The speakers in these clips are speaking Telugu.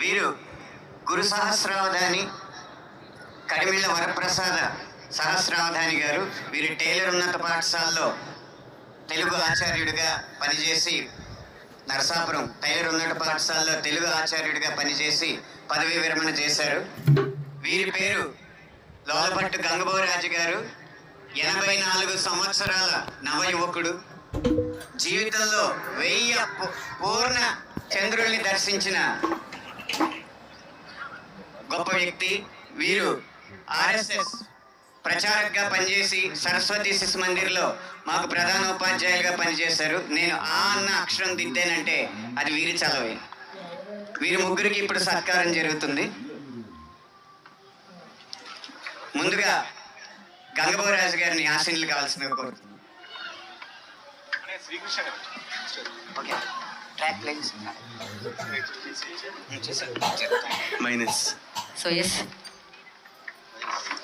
వీరు గురు సహస్రావధాని కడిమిళ్ళ వరప్రసాద సహస్రావధాని గారు వీరు టైలర్ ఉన్నత పాఠశాలలో తెలుగు ఆచార్యుడిగా పనిచేసి నరసాపురం టైలర్ ఉన్నత పాఠశాలలో తెలుగు ఆచార్యుడిగా పనిచేసి పదవీ విరమణ చేశారు. వీరి పేరు లోలపట్టు గంగబోరాజు గారు. ఎనభై నాలుగు సంవత్సరాల నవ యువకుడు జీవితంలో వెయ్యి పూర్ణ చంద్రుల్ని దర్శించిన గొప్ప వ్యక్తి వీరు ఆర్ఎస్ఎస్ ప్రచారక్గా పనిచేసి సరస్వతి శిశు మందిర్లో మాకు ప్రధాన ఉపాధ్యాయులుగా పనిచేశారు. నేను ఆ అన్న అక్షరం దిద్దానంటే అది వీరి చలవే. వీరి ముగ్గురికి ఇప్పుడు సత్కారం జరుగుతుంది. ముందుగా గంగబోరాజు గారిని ఆశీనులు కావాల్సిందిగా కోరుతున్నాను. Okay. Track lines minus. So yes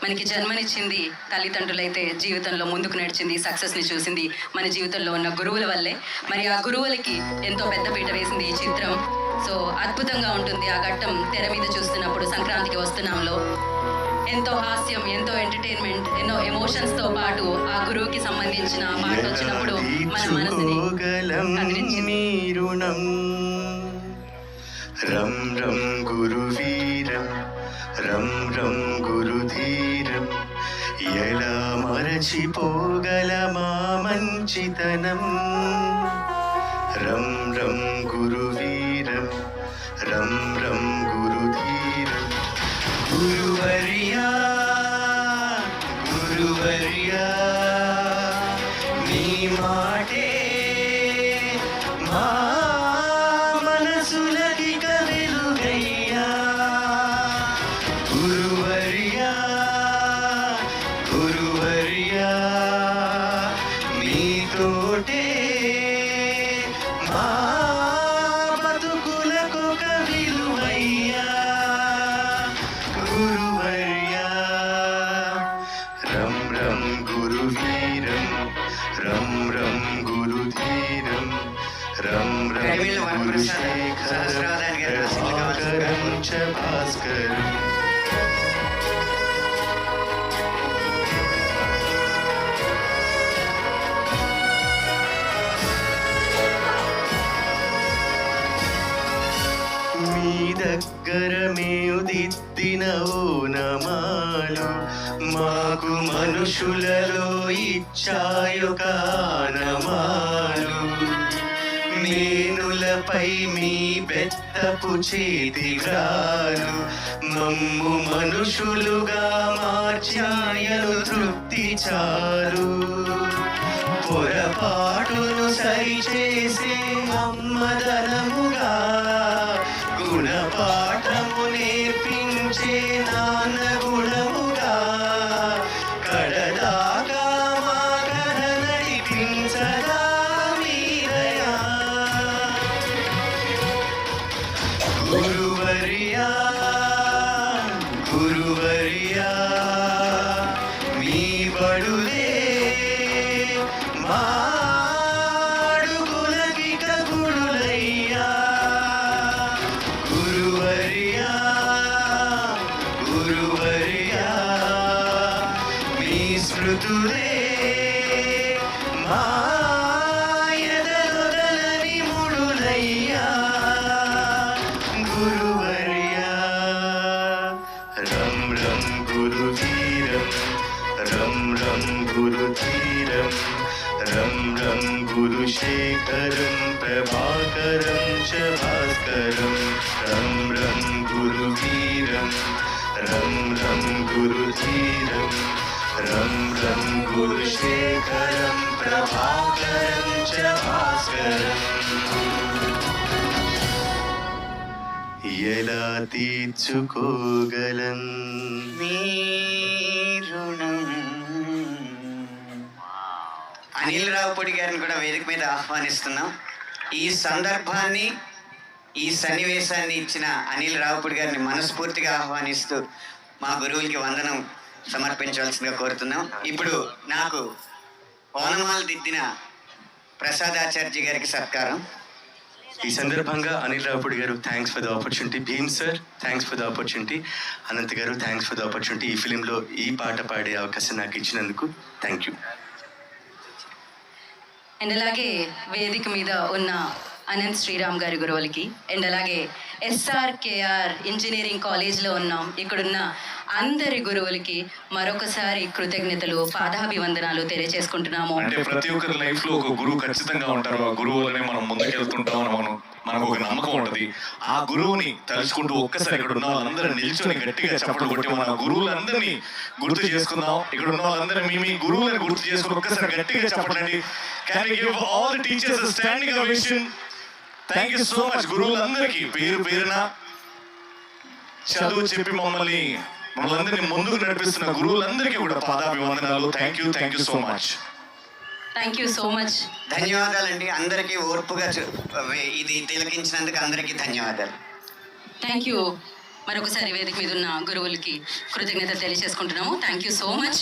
మనకి జన్మనిచ్చింది తల్లిదండ్రులైతే జీవితంలో ముందుకు నడిచింది సక్సెస్ని చూసింది మన జీవితంలో ఉన్న గురువుల వల్లే. మరి ఆ గురువులకి ఎంతో పెద్ద పీట వేసింది ఈ చిత్రం. సో అద్భుతంగా ఉంటుంది ఆ ఘట్టం తెర మీద చూస్తున్నప్పుడు సంక్రాంతికి వస్తున్నాంలో. ఎంతో హాస్యం ఎంతో ఎంటర్టైన్మెంట్ ఎన్నో ఎమోషన్స్తో పాటు ఆ గురువుకి సంబంధించిన పాట వచ్చినప్పుడు మన మనసుని కదిలించింది. రం రం గురువీరం రం రం గురుధీరం ఎలా మరచిపోగలమా మంచితనం రం రం గురువీరం రం గురువర్యా నీతోటే మా బతుకులకు కవిలువయ్యా గురువర్యా రం రం గురువీరం రం రం గురుధీరం రం రం గురుశేఖరం ప్రభాకరం చ భాస్కరం. మేము దిద్దిన ఓనమాలు మాకు మనుషులలో ఇచ్చాయొక ఆనమాలు మేనులపై మీ బెత్తపు చేతిగాలు మమ్ము మనుషులుగా మార్చాయను తృప్తి చారు పొరపాటును సరిచేసే అమ్మదనముగా గుణపాఠము నేర్పించే నాన్న గుణముగా కడదాకా మా కథ నడిపించగా మీరయా. గురువరియా గురువరియా మీ బడులే మా స్మృతులే మాయదొదలని ముడులయ్యా గురువర్యా రం రం గురువీరం రం రం గురుధీరం రం రం గురుశేఖరం ప్రభాకరం చ భాస్కరం రం రం గురువీరం రం రం గురుధీరం రం గురుశేఖరం ప్రభాకరం చ భాస్కరం. ఎలా తీర్చుకోగలం అనిల్ రావుపూడి గారిని కూడా వేదిక మీద ఆహ్వానిస్తున్నాం. ఈ సందర్భాన్ని ఈ సన్నివేశాన్ని ఇచ్చిన అనిల్ రావుపూడి గారిని మనస్ఫూర్తిగా ఆహ్వానిస్తూ మా గురువులకి వందనం సమర్పించవలసిందిగా కోరుతున్నాం. ఇప్పుడు నాకు ఓనమాలు దిద్దిన ప్రసాదాచార్య గారికి సత్కారం. ఈ సందర్భంగా Anil Ravipudi garu thanks for the opportunity Bheem sir thanks for the opportunity Anant garu thanks for the opportunity ఈ ఫిలింలో ఈ పాట పాడే అవకాశం నాకు ఇచ్చినందుకు థ్యాంక్ యూ అండ్ అలాగే వేదిక మీద ఉన్న అనంత్ శ్రీరామ్ గారి గురువులకి. అండ్ అలాగే ఎస్ఆర్కేఆర్ ఇంజనీరింగ్ కాలేజ్లో ఉన్నాం. ఇక్కడున్న అందరి గురువులకి మరొకసారి కృతజ్ఞతలు పాదాభివందనాలు తెలియజేసుకుంటున్నాము. అంటే ప్రతి ఒక్కరి లైఫ్లో ఒక గురువు ఖచ్చితంగా ఉంటారు. ఆ గురువు వల్లనే మనం ముందుకెళ్తుంటాం అని మనం మనకు ఒక నమ్మకం ఉంటది. ఆ గురువుని తలుచుకుంటూ ఒక్కసారి ఇక్కడ ఉన్న వాళ్ళందరూ నిల్చొని గట్టిగా చప్పట్లు కొట్టి మన గురువులందరినీ గుర్తు చేసుకుందాం. ఇక్కడ ఉన్న వాళ్ళందరూ మీ మీ గురువులను గుర్తు చేసుకుని ఒక్కసారి గట్టిగా చెప్పండి can give all the teachers standing ovation thank you so much గురువులందరికీ పేరు పేరున చదువు చెప్పి మమ్మల్ని మమ్మల్ని అందరినీ ముందుకు నడిపిస్తున్న గురువులందరికీ కూడా పాదాభివందనాలు. Thank you thank you so much thank you so much ధన్యవాదాలండి. అందరికీ ఓర్పుగా ఇది తిలకించినందుకు అందరికీ ధన్యవాదాలు. థ్యాంక్ యూ మరొకసారి వేదిక మీద ఉన్న గురువులకి కృతజ్ఞతలు తెలియజేసుకుంటున్నాము. Thank you so much